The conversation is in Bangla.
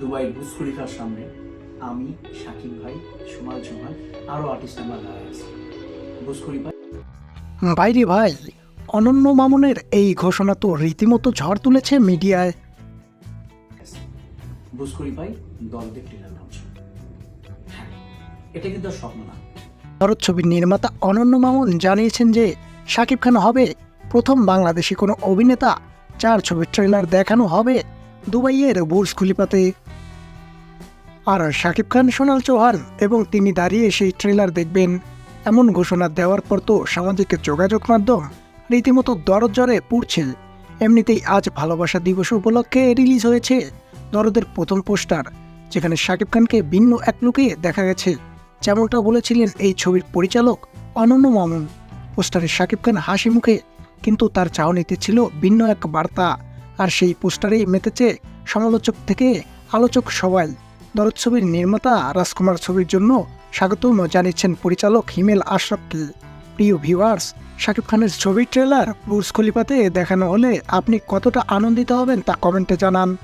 দুবাইয়ের বুজ খলিফার সামনে আমি শাকিব ভাই সুমাল চৌহান আরও আর্টিস্ট আমরা দাঁড়ায় আছি। বুজ খলিফা বাইরে ভাই অনন্য মামুনের এই ঘোষণা তো রীতিমতো ঝড় তুলেছে মিডিয়ায়। বুজ খলিফাই দলদের ট্রেলার লঞ্চ হ্যাঁ এটা কিন্তু স্বপ্ন না। ভারত ছবির নির্মাতা অনন্য মামুন জানিয়েছেন যে শাকিব খান হবে প্রথম বাংলাদেশি কোনো অভিনেতা। চার ছবির ট্রেলার দেখানো হবে দুবাইয়ের বুর্জ খলিফাতে। আর শাকিব খান, সোনাল চৌহান এবং তিনি দাঁড়িয়ে সেই ট্রেলার দেখবেন। এমন ঘোষণা দেওয়ার পর তো সামাজিক যোগাযোগ মাধ্যম রীতিমতো দরজরে পুড়ছে। এমনিতেই আজ ভালোবাসা দিবস উপলক্ষে রিলিজ হয়েছে দরদের প্রথম পোস্টার, যেখানে শাকিব খানকে ভিন্ন এক লুকে দেখা গেছে। যেমনটা বলেছিলেন এই ছবির পরিচালক অনন্য মামুন। পোস্টারে শাকিব খান হাসি মুখে, কিন্তু তার চাহনিতে ছিল ভিন্ন এক বার্তা। আর সেই পোস্টারেই মেতেছে সমালোচক থেকে আলোচক সবাই দরদ ছবির নির্মাতা রাজকুমার ছবির জন্য স্বাগতম জানিয়েছেন পরিচালক হিমেল আশরাফকে। প্রিয় ভিউয়ার্স, শাকিব খানের ছবির ট্রেলার বুর্জ দেখানো হলে আপনি কতটা আনন্দিত হবেন তা কমেন্টে জানান।